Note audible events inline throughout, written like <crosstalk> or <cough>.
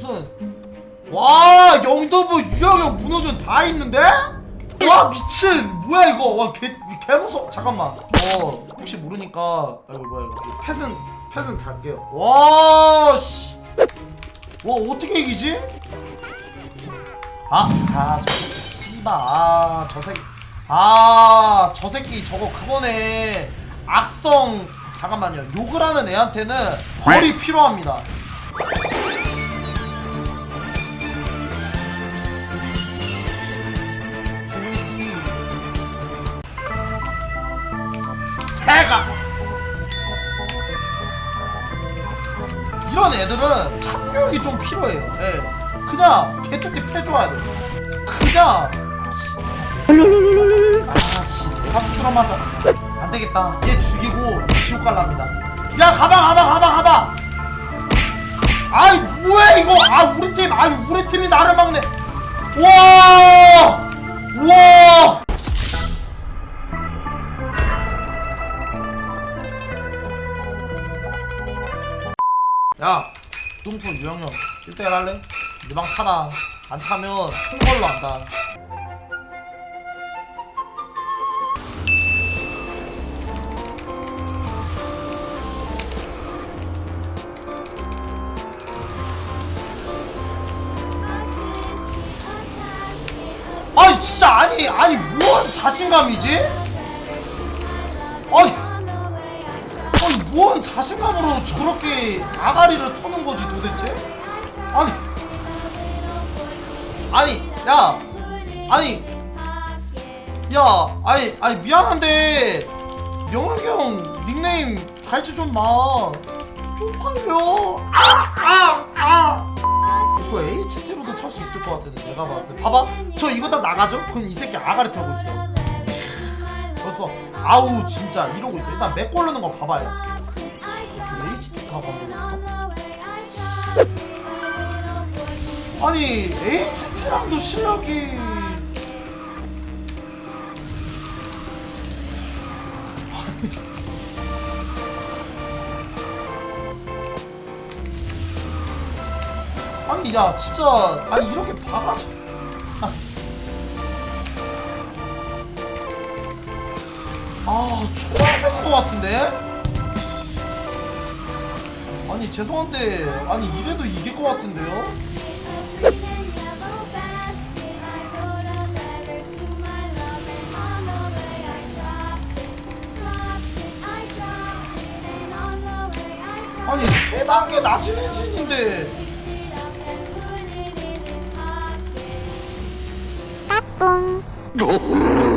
무슨? 와 영도부 유영혁 문호준 다 있는데? 와 미친! 뭐야 이거? 와개 개무서 잠깐만. 어 혹시 모르니까 아, 이거 뭐야 이거. 펫은 펫은 달게요. 와씨. 와 어떻게 이기지? 아아저 씨발. 아저 새끼. 아저 새끼 저거 그거네. 악성 잠깐만요. 욕을 하는 애한테는 벌이 필요합니다 대가. 이런 애들은 참교육이 좀 필요해요. 예. 그냥 개쫓기 패줘야 돼. 그냥 아씨. 내가 부끄러 맞아 안되겠다. 얘 죽이고 지옥 갈랍니다. 야 가봐 가봐 가봐 가봐. 아이 뭐야 이거? 아 우리 팀 아이 우리 팀이 나를 막네. 와! 와! 야, 뚱프 유영영 1대1 할래? 네방 타라. 안 타면 큰 걸로 한다. 아니 진짜 아니 아니 뭔 자신감이지? 아니 뭔 자신감으로 저렇게 아가리를 터는 거지 도대체? 아니. 아니 야. 아니. 야 아니 아니 미안한데. 명학이 형 닉네임 달지 좀마. 쪽팔려. 아아 아. 이거 HT로도 탈 수 있을 것 같은데 내가 봤을 때. 봐봐. 저 이거 다 나가죠? 그럼 이 새끼 아가리 타고 있어. 벌써. 아우 진짜. 이러고 있어. 일단 맥 걸르는 거 봐봐요 아니 HT랑도 실력이 아니 야 진짜 아니 이렇게 봐가지고 아 초등학생인 것 같은데? 아니 죄송한데 아니 이래도 이길 것 같은데요? 아니 세 단계 낮은 엔진인데 아!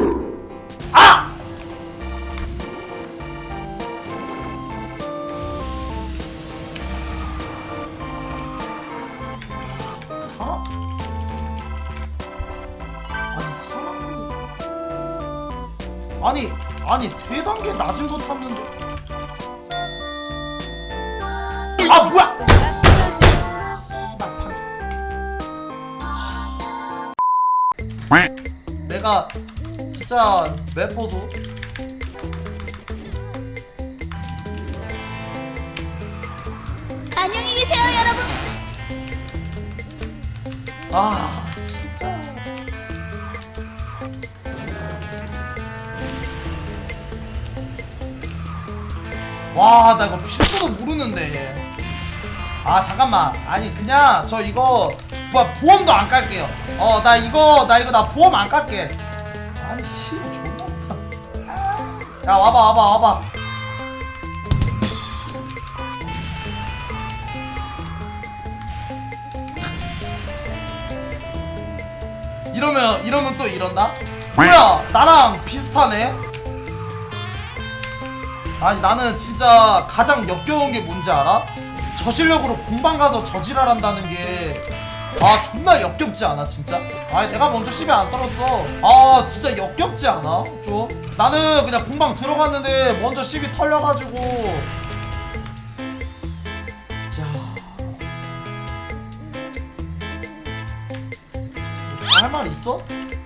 아니 아니 세 단계 낮은 거 탔는데. 아 뭐야! 내가 진짜 맵보소. 안녕히 계세요, 여러분. 아 와 나 이거 필수도 모르는데 얘. 아 잠깐만. 아니 그냥 저 이거 뭐야 보험도 안 깔게요. 어 나 이거 나 이거 나 보험 안 깔게. 아니 씨 존나 못하 야 와봐 와봐 와봐. 이러면 이러면 또 이런다? 뭐야 나랑 비슷하네 아니 나는 진짜 가장 역겨운 게 뭔지 알아? 저 실력으로 공방 가서 저지랄한다는 게 아 존나 역겹지 않아 진짜? 아 내가 먼저 시비 안 떨었어 아 진짜 역겹지 않아? 좀 나는 그냥 공방 들어갔는데 먼저 시비 털려가지고 자할말 있어?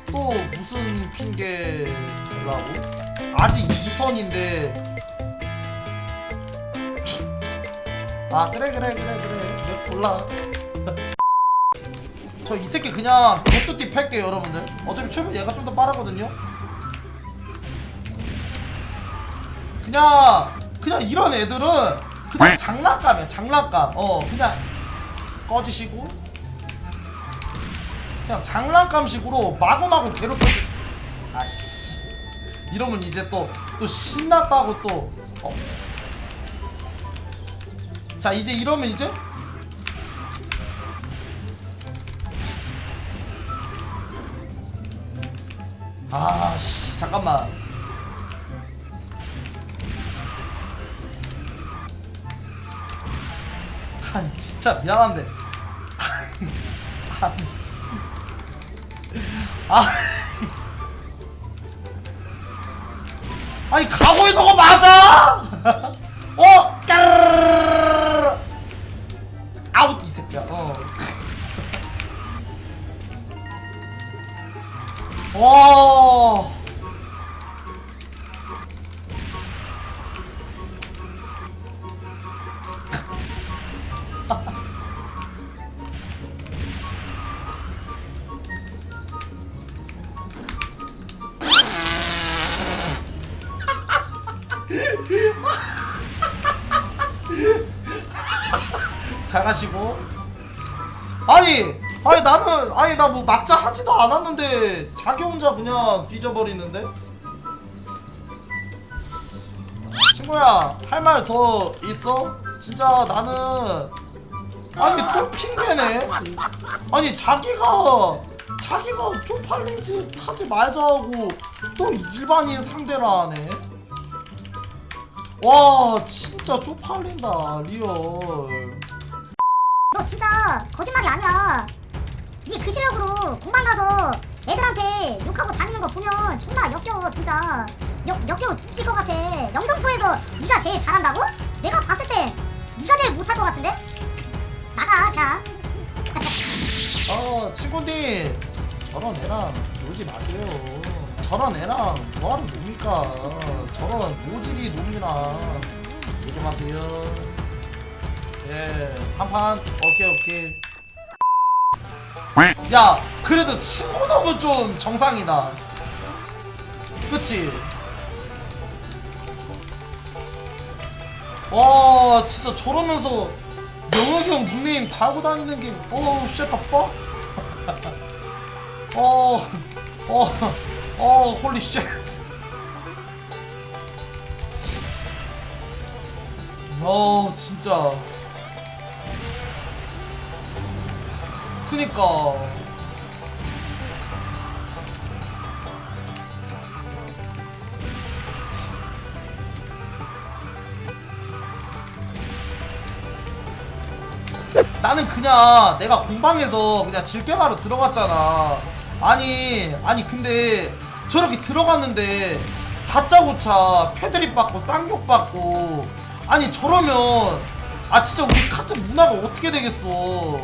또 무슨 핑계 대려고? 아직 2선인데 아 그래 그래 그래 그래. 내 골라. <laughs> 저 이 새끼 그냥 개뚜띠 팰게요 여러분들. 어차피 출근 얘가 좀 더 빠르거든요. 그냥 그냥 이런 애들은 그냥 장난감이야 장난감. 어 그냥 꺼지시고. 그냥 장난감식으로 마구마구 괴롭혀. 아씨. 이러면 이제 또 또 신났다고 또 어? 자 이제 이러면 이제? 아씨 잠깐만. 아니 진짜 미안한데. <laughs> 아니 씨. 아 아니 가고 있는 거 맞아 <laughs> 와. <laughs> 잘 가시고 아니 아니 나는 아니 나 뭐 막자 하지도 않았는데 자기 혼자 그냥 뒤져버리는데? 친구야 할 말 더 있어? 진짜 나는 아니 또 핑계네. 아니 자기가 자기가 쪽팔린 짓 하지 말자고 또 일반인 상대를 하네. 와 진짜 쪽팔린다 리얼. 너 진짜 거짓말이 아니라 네그 실력으로 공방 가서 애들한테 욕하고 다니는 거 보면 존나 역겨워 진짜. 역, 역겨워 뒤질 것 같아. 영등포에서 네가 제일 잘한다고? 내가 봤을 때 네가 제일 못할 것 같은데? 나가 그냥 <laughs> 어 친구들 저런 애랑 놀지 마세요. 저런 애랑 뭐하러 놉니까? 저런 모질이 놀지 마세요. 예 한판. 오케이 오케이 야 그래도 친구 놈은 좀 정상이다 그치 와 진짜 저러면서 명혁이 형 닉네임 달고 다니는 게 어우 쉣더 퍽 어, 어, 어, 홀리 쉣. 어, 진짜. 그니까. 나는 그냥 내가 공방에서 그냥 질게마로 들어갔잖아. 아니, 아니, 근데 저렇게 들어갔는데 다짜고짜 패드립 받고 쌍욕 받고 아니 저러면 아 진짜 우리 카트 문화가 어떻게 되겠어.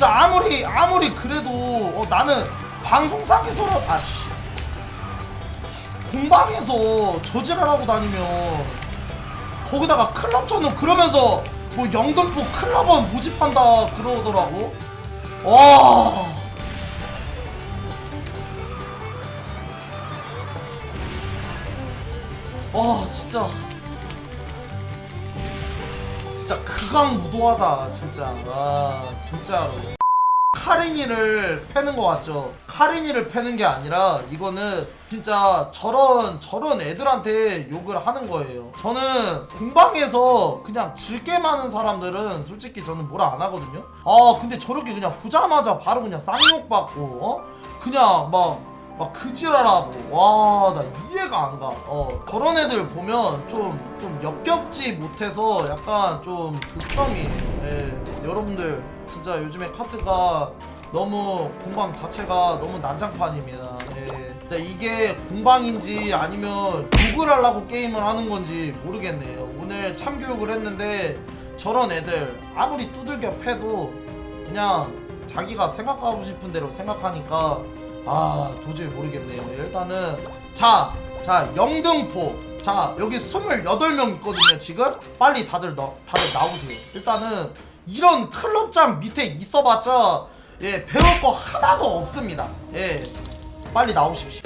진짜 아무리 아무리 그래도 어, 나는 방송상에서는 아씨 공방에서 저지랄하고 다니면 거기다가 클럽 전는 그러면서 뭐 영등포 클럽은 모집한다 그러더라고. 와. 와 진짜 진짜 극악무도하다 진짜. 와 진짜로. 카리니를 패는 것 같죠? 카리니를 패는 게 아니라 이거는 진짜 저런 저런 애들한테 욕을 하는 거예요. 저는 공방에서 그냥 질게 많은 사람들은 솔직히 저는 뭐라 안 하거든요. 아 근데 저렇게 그냥 보자마자 바로 그냥 쌍욕 받고 어? 그냥 막 막 그지랄하고 와 나 이해가 안 가. 어 그런 애들 보면 좀 좀 역겹지 못해서 약간 좀 극혐이. 예 여러분들 진짜 요즘에 카트가 너무 공방 자체가 너무 난장판입니다. 예. 근데 이게 공방인지 아니면 욕을 하려고 게임을 하는 건지 모르겠네요. 오늘 참교육을 했는데 저런 애들 아무리 두들겨 패도 그냥 자기가 생각하고 싶은 대로 생각하니까 아 도저히 모르겠네요. 일단은 자, 자 영등포. 자 여기 28명 있거든요 지금. 빨리 다들 너, 다들 나오세요. 일단은 이런 클럽장 밑에 있어봤자 예 배울 거 하나도 없습니다. 예 빨리 나오십시오